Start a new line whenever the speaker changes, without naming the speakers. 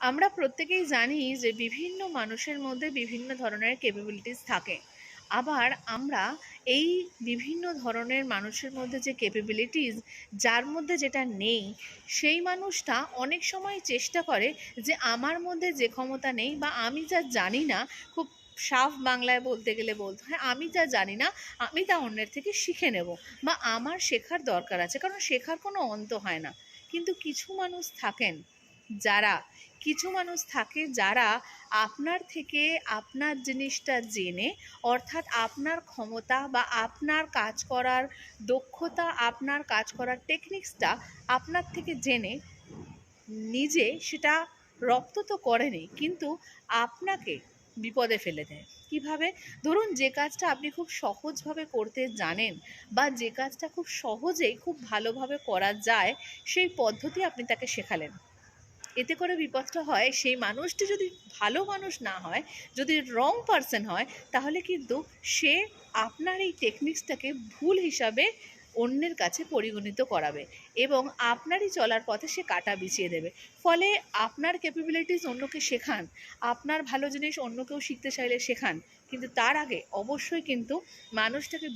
আমরা প্রত্যেকেই জানি যে বিভিন্ন মানুষের মধ্যে বিভিন্ন ধরনের ক্যাপাবিলিটিস থাকে। আবার আমরা এই বিভিন্ন ধরনের মানুষের মধ্যে যে ক্যাপাবিলিটিস যার মধ্যে যেটা নেই, সেই মানুষটা অনেক সময় চেষ্টা করে যে আমার মধ্যে যে ক্ষমতা নেই বা আমি যা জানি না, খুব সাফ বাংলায় বলতে গেলে বলতে হয়, আমি যা জানি না, আমি তা অন্যের থেকে শিখে নেব বা আমার শেখার দরকার আছে, কারণ শেখার কোনো অন্ত হয় না। কিন্তু কিছু মানুষ থাকেন যারা, কিছু মানুষ থাকে যারা আপনার থেকে আপনার জিনিসটা জেনে, অর্থাৎ আপনার ক্ষমতা বা আপনার কাজ করার দক্ষতা, আপনার কাজ করার টেকনিক্সটা আপনার থেকে জেনে, নিজে সেটা রপ্ত তো করেনি, কিন্তু আপনাকে বিপদে ফেলে দেয়। কীভাবে? ধরুন যে কাজটা আপনি খুব সহজভাবে করতে জানেন বা যে কাজটা খুব সহজেই, খুব ভালোভাবে করা যায়, সেই পদ্ধতি আপনি তাকে শেখালেন। এতে করে বিপদটা হয়। সেই মানুষটি যদি ভালো মানুষ না হয়, যদি রং পারসন হয়, তাহলে কিন্তু সে আপনার এই টেকনিক্সটাকে ভুল হিসাবে অন্যের কাছে পরিগণিত করাবে এবং আপনারই চলার পথে সে কাটা বিছিয়ে দেবে। ফলে আপনার ক্যাপাবিলিটিস অন্যকে শেখান, আপনার ভালো জিনিস অন্য কেউ শিখতে চাইলে শেখান, কিন্তু তার আগে অবশ্যই কিন্তু মানুষটাকে